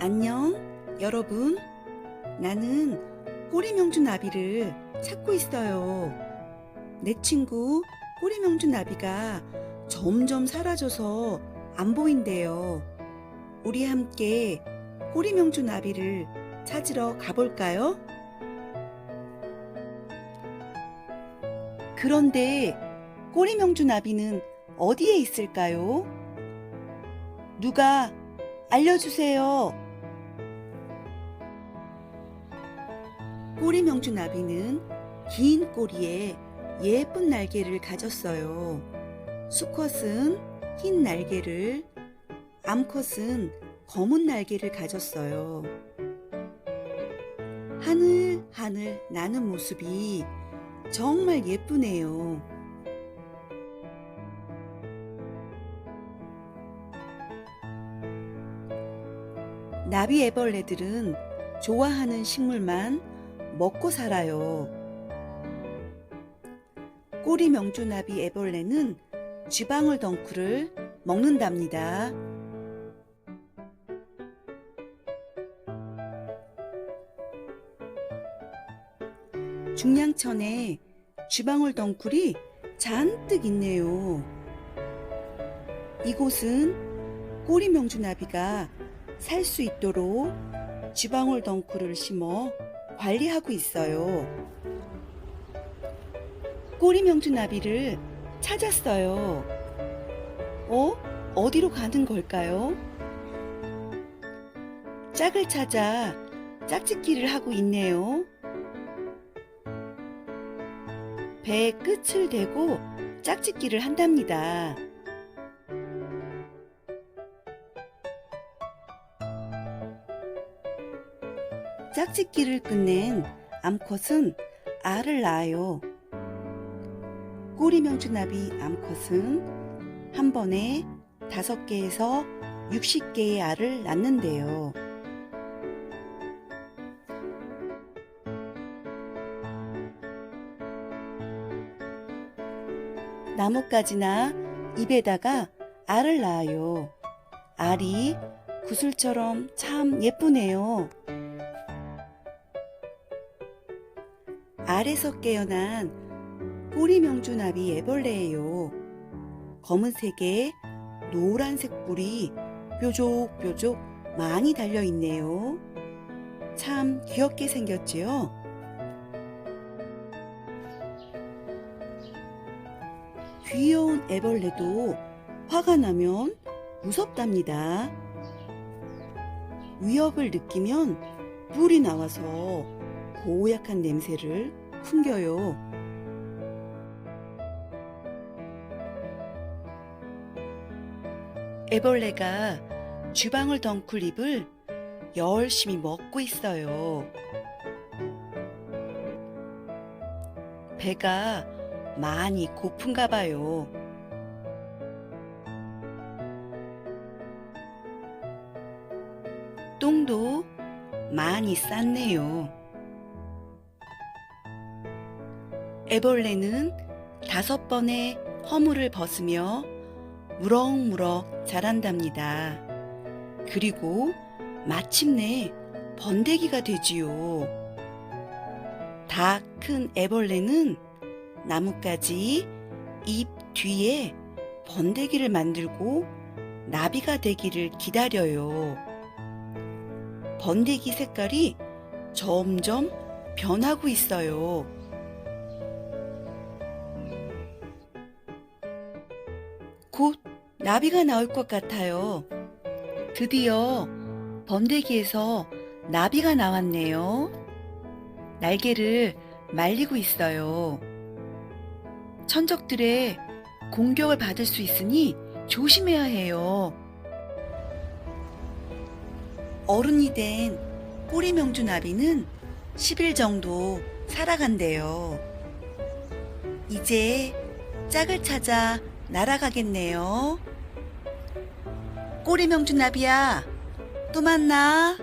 안녕, 여러분. 나는 꼬리명주 나비를 찾고 있어요. 내 친구 꼬리명주 나비가 점점 사라져서 안 보인대요. 우리 함께 꼬리명주 나비를 찾으러 가볼까요? 그런데 꼬리명주 나비는 어디에 있을까요? 누가 알려주세요. 꼬리 명주 나비는 긴 꼬리에 예쁜 날개를 가졌어요. 수컷은 흰 날개를, 암컷은 검은 날개를 가졌어요. 하늘 하늘 나는 모습이 정말 예쁘네요. 나비 애벌레들은 좋아하는 식물만 먹고 살아요. 꼬리 명주나비 애벌레는 쥐방울 덩쿨을 먹는답니다. 중량천에 쥐방울 덩쿨이 잔뜩 있네요. 이곳은 꼬리 명주나비가 살 수 있도록 쥐방울 덩쿨을 심어 관리하고 있어요. 꼬리 명주나비를 찾았어요. 어? 어디로 가는 걸까요? 짝을 찾아 짝짓기를 하고 있네요. 배에 끝을 대고 짝짓기를 한답니다. 짝짓기를 끝낸 암컷은 알을 낳아요. 꼬리명주나비 암컷은 한 번에 5개에서 60개의 알을 낳는데요. 나뭇가지나 잎에다가 알을 낳아요. 알이 구슬처럼 참 예쁘네요. 알에서 깨어난 꼬리 명주나비 애벌레예요. 검은색에 노란색 뿔이 뾰족뾰족 많이 달려 있네요. 참 귀엽게 생겼지요? 귀여운 애벌레도 화가 나면 무섭답니다. 위협을 느끼면 뿔이 나와서 고약한 냄새를 풍겨요. 애벌레가 쥐방울 덩쿨잎을 열심히 먹고 있어요. 배가 많이 고픈가 봐요. 똥도 많이 쌌네요. 애벌레는 다섯 번의 허물을 벗으며 무럭무럭 자란답니다. 그리고 마침내 번데기가 되지요. 다 큰 애벌레는 나뭇가지 잎 뒤에 번데기를 만들고 나비가 되기를 기다려요. 번데기 색깔이 점점 변하고 있어요. 곧 나비가 나올 것 같아요. 드디어 번데기에서 나비가 나왔네요. 날개를 말리고 있어요. 천적들의 공격을 받을 수 있으니 조심해야 해요. 어른이 된 꼬리명주 나비는 10일 정도 살아간대요. 이제 짝을 찾아 날아가겠네요. 꼬리명주 나비야, 또 만나.